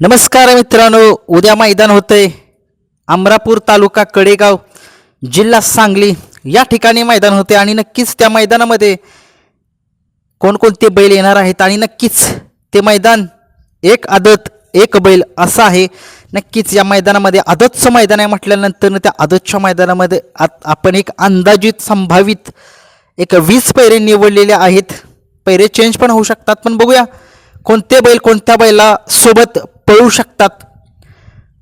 नमस्कार मित्रांनो उद्या मैदान होतंय. अमरापूर तालुका कडेगाव जिल्हा सांगली या ठिकाणी मैदान होते आणि नक्कीच त्या मैदानामध्ये कोणकोणते बैल येणार आहेत आणि नक्कीच ते मैदान एक आदत एक बैल असं आहे. नक्कीच या मैदानामध्ये आदतचं मैदान आहे म्हटल्यानंतर त्या आदतच्या मैदानामध्ये आत आपण एक अंदाजित संभावित एक वीस पैरे निवडलेले आहेत. पैरे चेंज पण होऊ शकतात पण बघूया. कोणते बैल कोणत्या बैला सोबत पळू शकतात?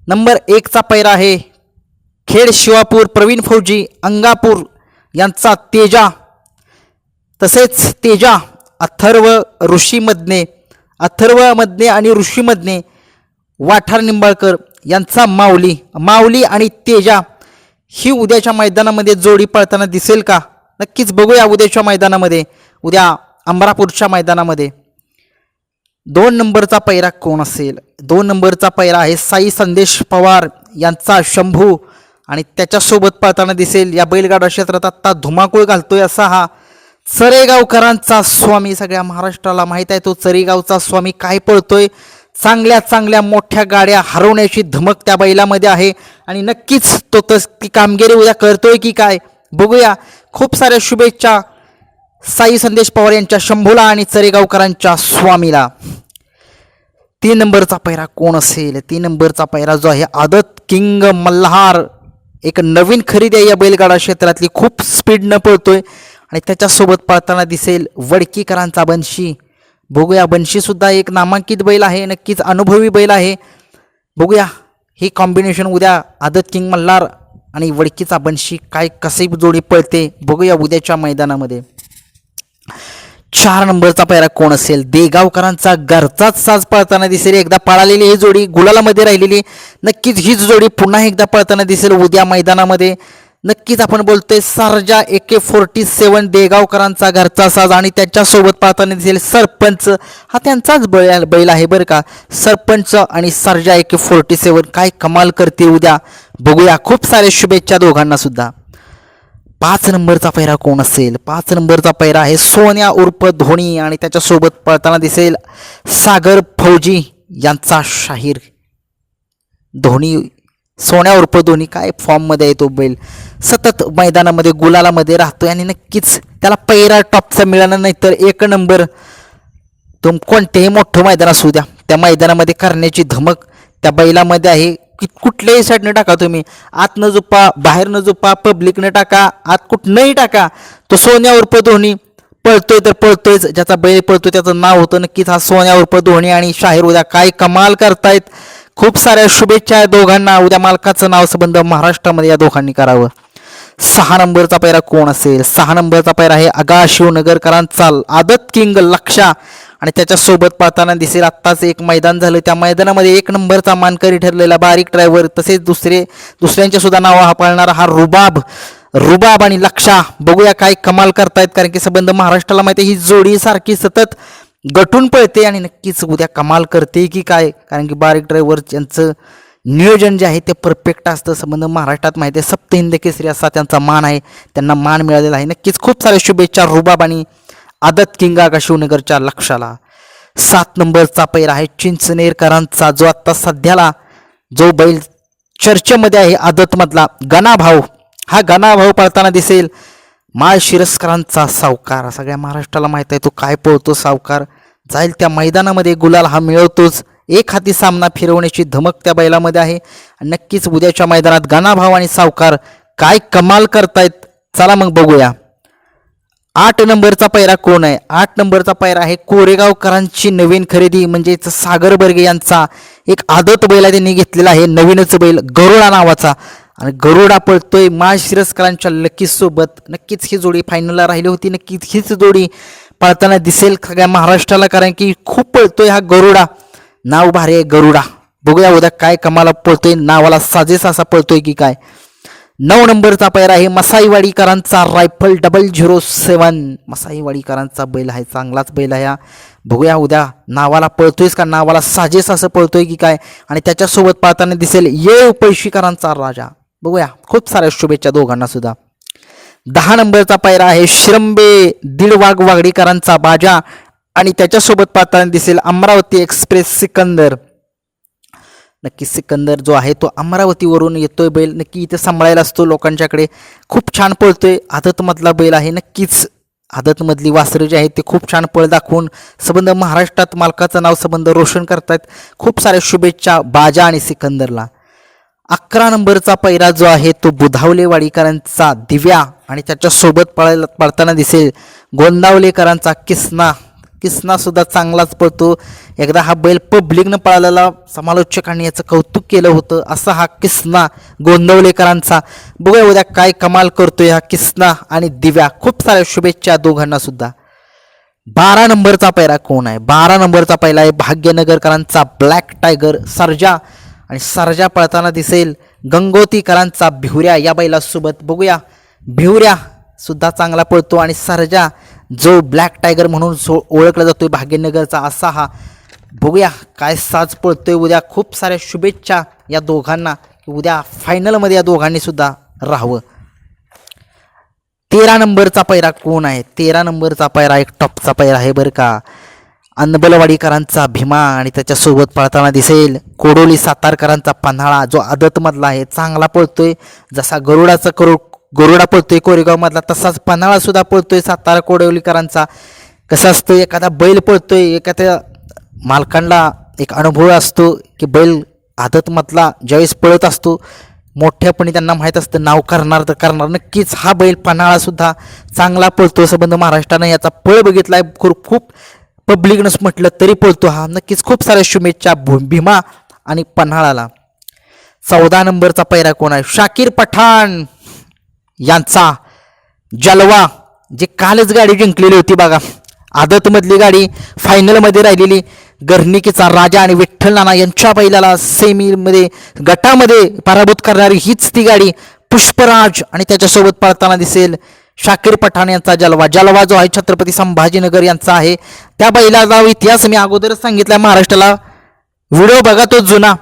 नंबर एकचा पैरा आहे. खेड शिवापूर प्रवीण फौजी अंगापूर यांचा तेजा. तसेच तेजा अथर्व ऋषीमधने अथर्वमधने आणि ऋषीमधने वाठार निंबाळकर यांचा माऊली. माऊली आणि तेजा ही उद्याच्या मैदानामध्ये जोडी पळताना दिसेल का? नक्कीच बघूया उद्याच्या मैदानामध्ये उद्या अमरापूरच्या मैदानामध्ये. दोन नंबरचा पैरा कोण असेल? दोन नंबरचा पैरा आहे साई संदेश पवार यांचा शंभू. आणि त्याच्यासोबत पळताना दिसेल या बैलगाडा क्षेत्रात आत्ता धुमाकूळ घालतोय असा हा चरेगावकरांचा स्वामी. सगळ्या महाराष्ट्राला माहीत आहे तो चरेगावचा स्वामी काय पळतोय? चांगल्या चांगल्या मोठ्या गाड्या हरवण्याची धमक त्या बैलामध्ये आहे. आणि नक्कीच तो तस ती कामगिरी उद्या करतोय की काय? बघूया. खूप साऱ्या शुभेच्छा. साई संदेश पवार यांच्या शंभूला आणि चरेगावकरांच्या स्वामीला. तीन नंबरचा पैरा कोण असेल? तीन नंबरचा पैरा जो आहे आदत किंग मल्हार. एक नवीन खरेदी आहे या बैलगाडा क्षेत्रातली. खूप स्पीडनं पळतोय आणि त्याच्यासोबत पळताना दिसेल वडकीकरांचा बनशी बघूया बनशीसुद्धा एक नामांकित बैल आहे नक्कीच अनुभवी बैल आहे. बघूया ही कॉम्बिनेशन उद्या आदत किंग मल्हार आणि वडकीचा बनशी काय कसे जोडी पळते बघूया उद्याच्या मैदानामध्ये. चार नंबरचा पैरा कोण असेल? देगावकरांचा घरचाच साज पळताना दिसेल. एकदा पळालेली ही जोडी गुलालामध्ये राहिलेली. नक्कीच हीच जोडी पुन्हा एकदा पळताना दिसेल उद्या मैदानामध्ये. नक्कीच आपण बोलतोय सरजा ए के फोर्टी सेवन देगावकरांचा घरचा साज आणि त्याच्यासोबत पाहताना दिसेल सरपंच. हा त्यांचाच बैल बैल आहे बरं का. सरपंच आणि सरजा ए के फोर्टी सेवन काय कमाल करते उद्या. बघूया. खूप साऱ्या शुभेच्छा दोघांना सुद्धा. पाच नंबरचा पैरा कोण असेल? पाच नंबरचा पैरा आहे सोन्या उर्फ धोनी आणि त्याच्यासोबत पळताना दिसेल सागर फौजी यांचा शाहीर. धोनी सोन्या उर्फ धोनी काय फॉर्ममध्ये आहे तो बैल? सतत मैदानामध्ये गुलालामध्ये राहतोय आणि नक्कीच त्याला पैरा टॉपचा मिळाला नाही तर एक नंबर. तुम कोणतेही मोठं मैदान असू द्या. त्या मैदानामध्ये करण्याची धमक त्या बैलामध्ये आहे. कुठल्याही साईडनं टाका तुम्ही. आतनं न झोपा बाहेर पब्लिकनं टाका आत कुठनंही टाका. तो सोन्या उर्फ धोनी. पळतोय तर पळतोयच. ज्याचा बैल पळतोय त्याचं नाव होतं नक्कीच हा सोन्या उर्फ धोनी आणि शाहीर उद्या काय कमाल करतायत. खूप साऱ्या शुभेच्छा या दोघांना. उद्या मालकाचं नाव संबंध महाराष्ट्रामध्ये या दोघांनी करावं. सहा नंबरचा पैरा कोण असेल? सहा नंबरचा पैरा आहे आगा नगरकरांचा आदत किंग लक्षा. आणि त्याच्यासोबत पाहताना दिसेल आत्ताच एक मैदान झालं. त्या मैदानामध्ये एक नंबरचा मानकरी ठरलेला बारीक ड्रायव्हर तसेच दुसरे दुसऱ्यांच्या सुद्धा नाव हा पाळणारा हा रुबाब. रुबाब आणि लक्षा. बघूया काय कमाल करतायत कारण की संबंध महाराष्ट्राला माहिती आहे, ही जोडी सारखी सतत गटून पळते आणि नक्कीच उद्या कमाल करते की काय? कारण की बारीक ड्रायव्हर यांचं नियोजन जे आहे ते परफेक्ट असतं. संबंध महाराष्ट्रात माहिती आहे सप्तहिंद केसरी असा त्यांचा मान आहे. त्यांना मान मिळालेला आहे. नक्कीच खूप साऱ्या शुभेच्छा रुबाब आणि आदत किंगाका शिवनगरच्या लक्षाला सात नंबरचा पैर आहे चिंचनेरकरांचा जो आत्ता सध्याला जो बैल चर्चेमध्ये आहे आदतमधला गणाभाऊ. हा गणाभाऊ पळताना दिसेल माळ शिरस्करांचा सावकार. सगळ्या महाराष्ट्राला माहीत आहे तो काय पळतो सावकार. जाईल त्या मैदानामध्ये गुलाल हा मिळवतोच. एक हाती सामना फिरवण्याची धमक त्या बैलामध्ये आहे. नक्कीच उद्याच्या मैदानात गणाभाऊ आणि सावकार काय कमाल करतायत. चला मग बघूया. आठ नंबरचा पैरा कोण आहे? आठ नंबरचा पैरा आहे कोरेगावकरांची नवीन खरेदी म्हणजेच सागर बर्गे यांचा एक आदत बैला त्यांनी घेतलेला आहे नवीनच बैल गरुडा नावाचा. आणि गरुडा पळतोय मा शिरस्करांच्या लकीसोबत नक्कीच ही जोडी फायनलला राहिली होती नक्कीच हीच जोडी पळताना दिसेल सगळ्या महाराष्ट्राला कारण की खूप पळतोय हा गरुडा. नाव भारी आहे गरुडा. बघूया उद्या काय कमाला पळतोय नावाला साजेसा असा पळतोय की काय. नऊ नंबरचा पैर आहे मसाईवाडीकरांचा रायफल डबल झिरो सेवन मसाईवाडीकरांचा बैल आहे चांगलाच बैल आहे हा. बघूया उद्या नावाला पळतोयस का नावाला साजेस असं पळतोय की काय? आणि त्याच्यासोबत पाहताना दिसेल ये पैशीकरांचा राजा. बघूया खूप साऱ्या शुभेच्छा दोघांना सुद्धा. दहा नंबरचा पायरा आहे शिरंबे दीड वाघ वागडीकरांचा बाजा. आणि त्याच्यासोबत पाहताना दिसेल अमरावती एक्सप्रेस सिकंदर. नक्की सिकंदर जो आहे तो अमरावतीवरून येतोय बैल. नक्की इथे सांभाळायला असतो लोकांच्याकडे. खूप छान पळतोय. आदतमधला बैल आहे. नक्कीच आदतमधली वासरं जे आहेत ते खूप छान पळ दाखवून संबंध महाराष्ट्रात मालकाचं नाव संबंध रोशन करतायत. खूप साऱ्या शुभेच्छा बाजा आणि सिकंदरला. अकरा नंबरचा पैरा जो आहे तो बुधावलेवाडीकरांचा दिव्या आणि त्याच्यासोबत पळायला पळताना दिसेल. गोंदावलेकरांचा किसना. किसनासुद्धा चांगलाच पळतो. एकदा हा बैल पब्लिकनं पळालेला समालोचकांनी याचं कौतुक केलं होतं. असा हा किसना गोंदवलेकरांचा. बघूया उद्या काय कमाल करतोय हा किसना आणि दिव्या. खूप साऱ्या शुभेच्छा दोघांना सुद्धा बारा नंबरचा पैरा कोण आहे? बारा नंबरचा पहिला आहे भाग्यनगरकरांचा ब्लॅक टायगर सर्जा. आणि सर्जा पळताना दिसेल गंगोतीकरांचा भिवऱ्या या बैलासोबत. बघूया. भिवऱ्या सुद्धा चांगला पळतो आणि सर्जा जो ब्लॅक टायगर म्हणून सो ओळखला जातोय भाग्यनगरचा असा हा. बघूया काय साज पळतोय उद्या. खूप साऱ्या शुभेच्छा या दोघांना. उद्या फायनलमध्ये या दोघांनी सुद्धा राहावं. तेरा नंबरचा पैरा कोण आहे? तेरा नंबरचा पैरा एक टॉपचा पैरा आहे बरं का. अंदबलवाडीकरांचा भीमा आणि त्याच्यासोबत पळताना दिसेल. कोडोली सातारकरांचा पन्हाळा जो आदतमधला आहे चांगला पळतोय. जसा गरुडाचा करू गोरुडा पळतोय कोरेगावमधला तसाच पन्हाळा सुद्धा पळतोय सातारा कोडवलीकरांचा. कसं असतं एखादा बैल पळतोय एखाद्या मालकांना एक अनुभव असतो की बैल आदतमधला ज्यावेळेस पळत असतो मोठ्यापणी त्यांना माहीत असतं नाव करणार तर करणार. नक्कीच हा बैल पन्हाळासुद्धा चांगला पळतो संबंध महाराष्ट्रानं याचा पळ बघितलाय. खूप खूप पब्लिकनंच म्हटलं तरी पळतो हा. नक्कीच खूप साऱ्या शुभेच्छा भू- भीमा आणि पन्हाळाला. चौदा नंबरचा पैरा कोण आहे? शाकीर पठाण. यांचा जलवा जे कालच गाडी जिंकलेली होती बघा. आदतमधली गाडी फायनलमध्ये राहिलेली. गर्निकीचा राजा आणि विठ्ठल नाना यांच्या बैलाला सेमीमध्ये गटामध्ये पराभूत करणारी हीच ती गाडी पुष्पराज आणि त्याच्यासोबत पळताना दिसेल. शाकीर पठाण यांचा जलवा. जलवा जो आहे छत्रपती संभाजीनगर यांचा आहे. त्या बैलाचा इतिहास मी अगोदरच सांगितला महाराष्ट्राला व्हिडिओ बघा तो जुना.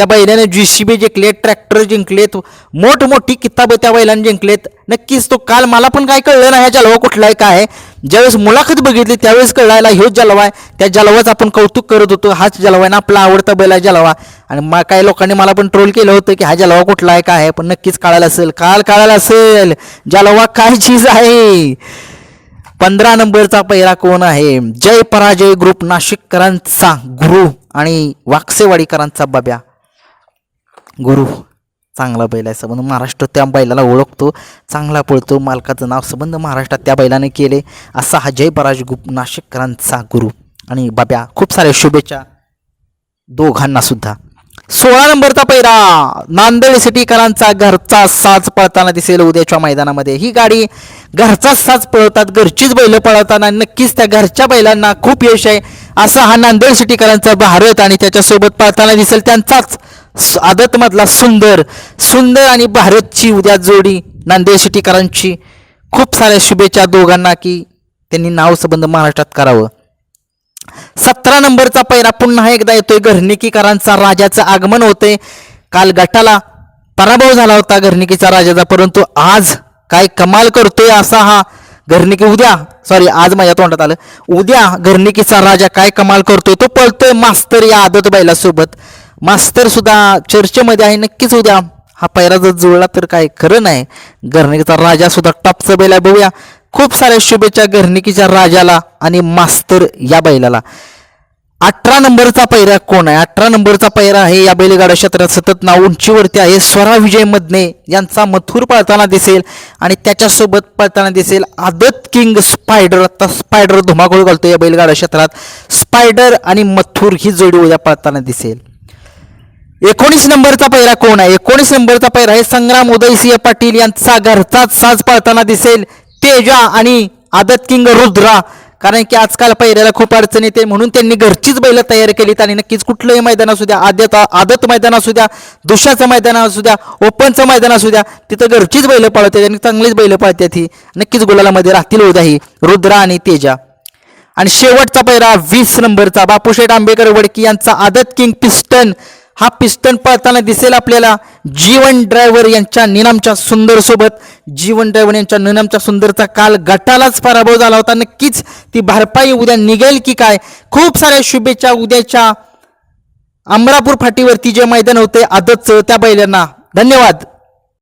त्या बैलाने जी सी बी जिंकलेत ट्रॅक्टर जिंकलेत मोठमोठी किताबं त्या बैलाने जिंकलेत. नक्कीच तो काल मला पण काय कळलं नाही हा जलवा कुठला आहे काय आहे. ज्यावेळेस मुलाखत बघितली त्यावेळेस कळायला ह्योच जलवा आहे. त्या जलवाचं आपण कौतुक करत होतो हाच जलवा आहे ना आपला आवडता बैल आहे जलवा. आणि मग काही लोकांनी मला पण ट्रोल केलं होतं की हा जलवा कुठला आहे काय आहे. पण नक्कीच कळायला असेल काल कळायला असेल जलवा काय चीज आहे. पंधरा नंबरचा पहिला कोण आहे? जय पराजय ग्रुप नाशिककरांचा गुरु आणि वाकसेवाडीकरांचा बब्या. गुरु चांगला बैल आहे. संबंध महाराष्ट्र त्या बैलाला ओळखतो. चांगला पळतो मालकाचं नाव संबंध महाराष्ट्रात त्या बैलाने केले. असा हा जय पराजय गुप नाशिककरांचा गुरु. आणि बाब्या खूप साऱ्या शुभेच्छा दोघांनासुद्धा सोळा नंबरचा पैरा नांदेड सिटीकरांचा घरचा साज पळताना दिसेल उद्याच्या मैदानामध्ये. ही गाडी घरचाच साज पळवतात घरचीच बैलं पळवताना नक्कीच त्या घरच्या बैलांना खूप यश आहे. असा हा नांदेड सिटीकरांचा भारत आणि त्याच्यासोबत पळताना दिसेल त्यांचाच आदतमधला सुंदर सुंदर आणि भारतची उद्या जोडी नांदेड सिटीकरांची खूप साऱ्या शुभेच्छा दोघांना की त्यांनी नाव संबंध महाराष्ट्रात करावं. सतरा नंबरचा पैरा पुन्हा एकदा येतोय घरणिकीकरांचा राजाचं आगमन होते काल गटाला पराभव झाला होता घरणिकीचा राजाचा परंतु आज काय कमाल करतोय असा हा घरणिकी उद्या सॉरी आज माझ्या तोंडात आलं. उद्या घरणिकीचा राजा काय कमाल करतोय तो पळतोय मास्तर या आदत बैलासोबत. मास्तर सुद्धा चर्चेमध्ये आहे नक्कीच उद्या. हा पैरा जर जुळला तर काय खरं नाही. घरणिकीचा राजा सुद्धा टॉपचा बैला बघूया. खूप साऱ्या शुभेच्छा घरणिकीच्या राजाला आणि मास्तर या बैलाला. अठरा नंबरचा पैरा कोण आहे? अठरा नंबरचा पैरा आहे या बैलगाडा क्षेत्रात सतत नाव उंचीवरती आहे. स्वरा विजय मदने यांचा मथुर पळताना दिसेल आणि त्याच्यासोबत पळताना दिसेल आदत किंग स्पायडर. आता स्पायडर धुमाकूळ घालतो या बैलगाडा क्षेत्रात. स्पायडर आणि मथुर ही जोडी उद्या पळताना दिसेल. एकोणीस नंबरचा पैरा कोण आहे? एकोणीस नंबरचा पैरा आहे संग्राम उदयसिंह पाटील यांचा. घरचाच साज पळताना दिसेल. तेजा आणि आदत किंग रुद्रा. कारण की आजकाल पैऱ्याला खूप अडचण येते म्हणून त्यांनी घरचीच बैलं तयार केलीत आणि नक्कीच कुठलंही मैदान असू द्या आद्यत आदत मैदान असू द्या दुशाचं मैदान असू द्या ओपनचं मैदान असू द्या तिथं घरचीच बैलं पळतात आणि चांगलीच बैलं पाळतात ही. नक्कीच गुलालामध्ये राहतील उद्या ही रुद्रा आणि तेजा. आणि शेवटचा पैरा वीस नंबरचा बापूशेठ आंबेकर वडकी यांचा आदत किंग पिस्टन. हा पिस्टन पळताना दिसेल आपल्याला जीवन ड्रायव्हर यांच्या निनामच्या सुंदर सोबत. जीवन ड्रायव्हर यांच्या निनामच्या सुंदरचा काल गटालाच पराभव झाला होता. नक्कीच ती भरपाई उद्या निघेल की काय? खूप साऱ्या शुभेच्छा उद्याच्या अमरापूर फाटीवरती जे मैदान होते आदतचं त्या बैलांना. धन्यवाद.